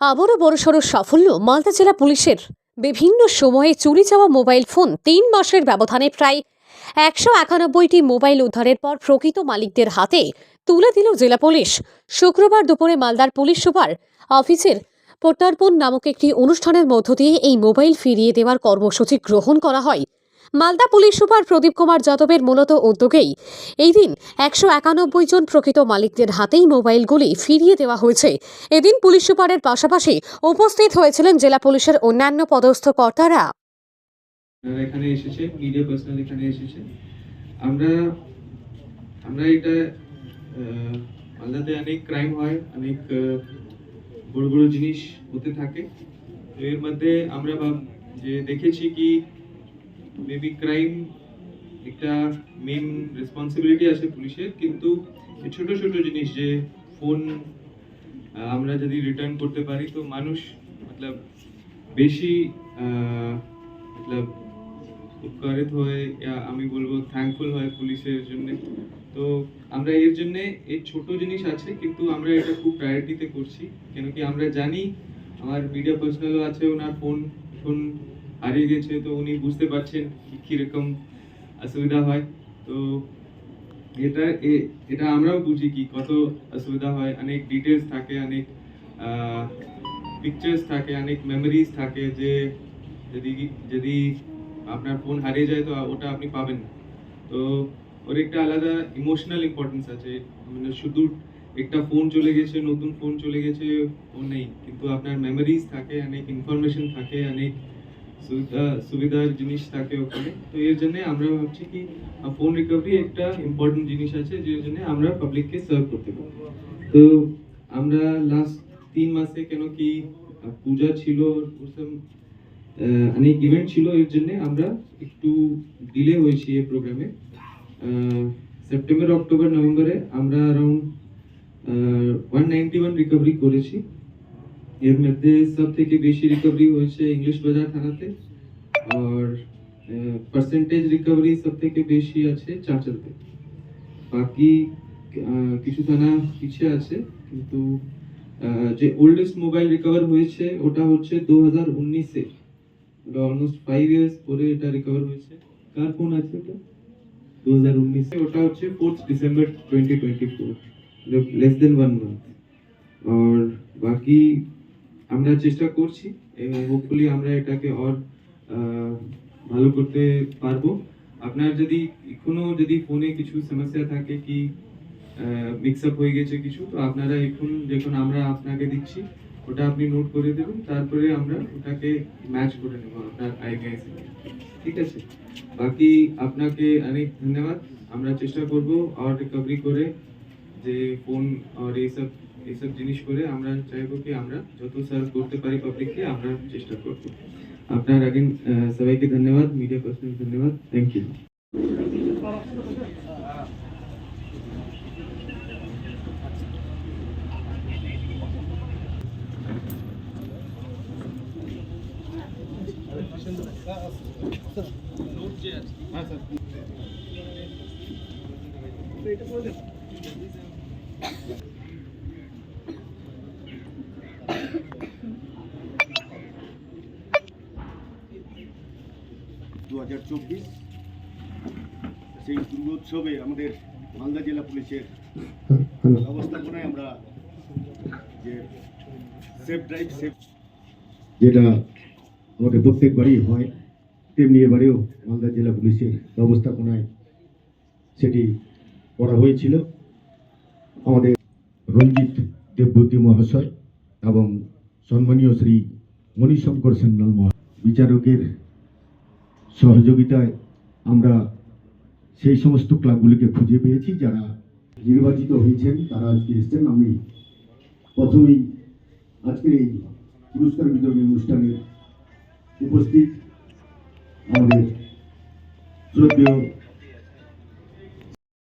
আবারও বড়সড় সাফল্য মালদা জেলা পুলিশের। বিভিন্ন সময়ে চুরি যাওয়া মোবাইল ফোন তিন মাসের ব্যবধানে প্রায় একশো একানব্বইটি মোবাইল উদ্ধারের পর প্রকৃত মালিকদের হাতে তুলে দিল জেলা পুলিশ। শুক্রবার দুপুরে মালদার পুলিশ সুপার অফিসের প্রত্যর্পণ নামক একটি অনুষ্ঠানের মধ্য দিয়ে এই মোবাইল ফিরিয়ে দেওয়ার কর্মসূচি গ্রহণ করা হয়। মালদা পুলিশ সুপার প্রদীপ কুমার যাদবের মূলত উদ্যোগেই এই দিন একশো একানব্বই জন প্রকৃত মালিকদের হাতেই মোবাইলগুলি ফিরিয়ে দেওয়া হয়েছে। এদিন পুলিশ সুপারের পাশাপাশি উপস্থিত হয়েছিলেন জেলা পুলিশের অন্যান্য পদস্থ কর্তারা। মালদাতে অনেক ক্রাইম হয়, অনেক বড় বড় জিনিস হতে থাকে। এর মধ্যে আমরা যে দেখেছি কি মেবি ক্রাইম একটা মেন রেসপন্সিবিলিটি আছে পুলিশের কিন্তু ছোট ছোট জিনিস যে ফোন আমরা যদি রিটার্ন করতে পারি, তো মানুষ মতলব বেশি মতলব উপকারিত হয় আমি বলব থ্যাঙ্কফুল হয় পুলিশের জন্য। তো আমরা এর জন্য এই ছোট জিনিস আছে, কিন্তু আমরা এটা খুব প্রায়োরিটিতে করছি। কেন কি আমরা জানি, আমার মিডিয়া পার্সোনালও আছে ওনার ফোন ফোন হারিয়ে গেছে, তো উনি বুঝতে পারছেন কীরকম অসুবিধা হয়। তো এটা এটা আমরাও বুঝি কি কত অসুবিধা হয়। অনেক ডিটেলস থাকে, অনেক পিকচার্স থাকে, অনেক মেমোরিজ থাকে যে যদি যদি আপনার ফোন হারিয়ে যায় তো ওটা আপনি পাবেন না। তো ওর একটা আলাদা ইমোশনাল ইম্পর্টেন্স আছে। মানে শুধু একটা ফোন চলে গেছে, নতুন ফোন চলে গেছে, ও নেই। কিন্তু আপনার মেমোরিজ থাকে, অনেক ইনফরমেশন থাকে, অনেক সুবিধার জিনিস থাকে ওখানে। তো এর জন্য আমরা ভাবছি কি ফোন রিকভারি একটা ইম্পর্টেন্ট জিনিস আছে যের জন্য আমরা পাবলিককে সার্ভ করতে পারি। তো আমরা লাস্ট তিন মাসে কেন কি পূজা ছিল অনেক ইভেন্ট ছিল, এর জন্য আমরা একটু ডিলে হয়েছি এই প্রোগ্রামে সেপ্টেম্বর অক্টোবর নভেম্বরে আমরা around one ninety one recovery করেছি। এর মধ্যে সব থেকে বেশি রিকভারি হয়েছে ইংলিশ বাজার থানাতে। আর পার্সেন্টেজ রিকভারি সব থেকে বেশি আছে চাঁচলতে বাকি আহ, কিছু থানা পিছিয়ে আছে কিন্তু আহ, যে ওল্ডেস্ট মোবাইল রিকভার হয়েছে ওটা হচ্ছে দু হাজার উনিশে। ওটা অলমোস্ট ফাইভ ইয়ার্স পরে এটা রিকভার হয়েছে। কার ফোন আছে ওটা? দু হাজার উনিশে। ওটা হচ্ছে fourth December twenty twenty four less than one month আর বাকি আমরা চেষ্টা করছি হোপফুলি আমরা এটাকে আহ, ভালো করতে পারব। আপনার যদি এখনও যদি ফোনে কিছু সমস্যা থাকে কি মিক্স আপ হয়ে গেছে কিছু তো আপনারা এখন যখন আমরা আপনাকে দিচ্ছি ওটা আপনি নোট করে দেবেন তারপরে আমরা ওটাকে ম্যাচ করে নেব আপনার আইডিয়ার সাথে ঠিক আছে? বাকি আপনাকে অনেক ধন্যবাদ। আমরা চেষ্টা করব আর রিকভারি করে যে ফোন আর এইসব এইসব জিনিস করে আমরা চাইব কি আমরা যত সার্ভ করতে পারি পাবলিককে আমরা চেষ্টা করব। আপনার আগেন সবাইকে ধন্যবাদ মিডিয়া পার্সন ধন্যবাদ থ্যাংক ইউ দু হাজার চব্বিশ সেই দুর্গোৎসবে আমাদের মালদা জেলা পুলিশের ব্যবস্থাপনায় আমরা যে সেফ ড্রাইভ, সেফ যেটা আমাদের প্রত্যেকবারই হয়, তেমনি এবারেও মালদা জেলা পুলিশের ব্যবস্থাপনায় সেটি করা হয়েছিল। আমাদের রঞ্জিত দেবব্রতী মহাশয় এবং সম্মানীয় শ্রী মণিশঙ্কর সেন্নাল মহা বিচারকের সহযোগিতায় আমরা সেই সমস্ত ক্লাবগুলিকে খুঁজে পেয়েছি, যারা নির্বাচিত হয়েছেন, তারা আজকে এসছেন। আমি প্রথমেই আজকের এই পুরস্কার বিতরণী অনুষ্ঠানে উপস্থিত আমাদের শ্রদ্ধেয়